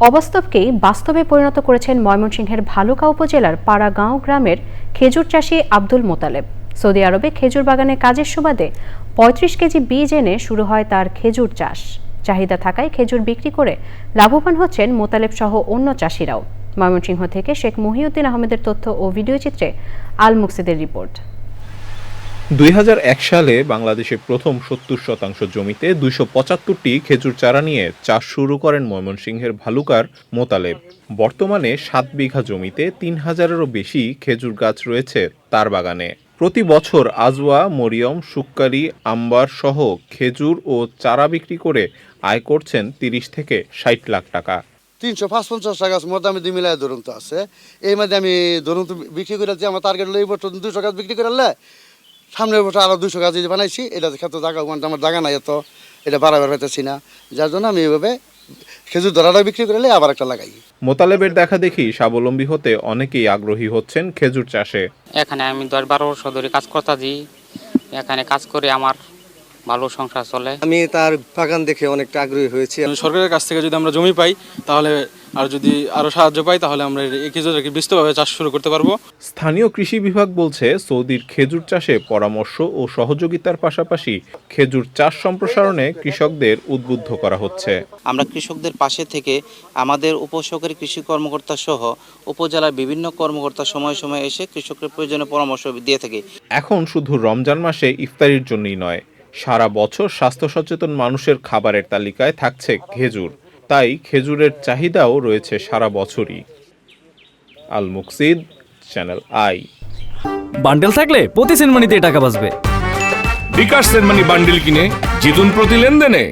অবাস্তবকেই বাস্তবে পরিণত করেছেন ময়মনসিংহের ভালুকা উপজেলার পাড়াগাঁও গ্রামের খেজুর চাষী আব্দুল মোতালেব। সৌদি আরবে খেজুর বাগানে কাজের সুবাদে পঁয়ত্রিশ কেজি বীজ এনে শুরু হয় তার খেজুর চাষ। চাহিদা থাকায় খেজুর বিক্রি করে লাভবান হচ্ছেন মোতালেব সহ অন্য চাষিরাও। ময়মনসিংহ থেকে শেখ মহিউদ্দিন আহমেদের তথ্য ও ভিডিওচিত্রে আল মুকসিদের রিপোর্ট। দুই হাজার এক সালে বাংলাদেশের প্রথম সত্তর শতাংশ জমিতে দুইশো পঁচাত্তরটি খেজুর চারা নিয়ে চাষ শুরু করেন ময়মনসিংহের ভালুকার মোতালেব। বর্তমানে সাত বিঘা জমিতে তিন হাজারেরও বেশি খেজুর গাছ রয়েছে তার বাগানে। প্রতি বছর আজওয়া, মরিয়ম সুক্কারি আম্বার সহ খেজুর ও চারা বিক্রি করে আয় করছেন তিরিশ থেকে ষাট লাখ টাকা। তিনশো পাঁচ পঞ্চাশ টাকা মোটামুটি মিলাই ধরুন তো আছে। এই মধ্যে আমি ধরুন বিক্রি করে যে আমার টার্গেট দুশো গাছ বিক্রি করলে সামনের বছর আরও দুশো গাছ যদি বানাইছি এটা ক্ষেত্রে জায়গা ওখানটা আমার জায়গা নাই এত এটা বাড়াবার পাইতেছি না। যার জন্য আমি এভাবে খেজুর ধরাটা বিক্রি করলে আবার একটা লাগাই। মোতালেবের দেখা দেখি স্বাবলম্বী হতে অনেকেই আগ্রহী হচ্ছেন খেজুর চাষে। এখানে আমি দশ বারো বছর ধরে কাজ করতেছি। এখানে কাজ করে আমার ভালো সংসার চলে। আমি তার বাগান দেখে অনেকটা আগ্রহী হয়েছি। সরকারের কাছ থেকে যদি আমরা জমি পাই তাহলে আর যদি আরও সাহায্য পাই তাহলে আমরা এই খেজুরকে বিস্তৃতভাবে চাষ শুরু করতে পারব। স্থানীয় কৃষি বিভাগ বলছে সৌদির খেজুর চাষে পরামর্শ ও সহযোগিতার পাশাপাশি খেজুর চাষ সম্প্রসারণে কৃষকদের উদ্বুদ্ধ করা হচ্ছে। আমরা কৃষকদের পাশে থেকে আমাদের উপসহকারী কৃষি কর্মকর্তা সহ উপজেলার বিভিন্ন কর্মকর্তা সময় সময় এসে কৃষকের প্রয়োজনীয় পরামর্শ দিয়ে থাকে। এখন শুধু রমজান মাসে ইফতারির জন্যই নয় সারা বছর স্বাস্থ্য সচেতন মানুষের খাবারের তালিকায় থাকছে খেজুর। তাই খেজুরের চাহিদাও রয়েছে সারা বছরই। Al Muksid channel I. Bundle থাকলে প্রতি সেনমানিতে টাকা বাঁচবে। বিকাশ সেনমানি বান্ডেল কিনে জিতুন প্রতি লেনদেনে।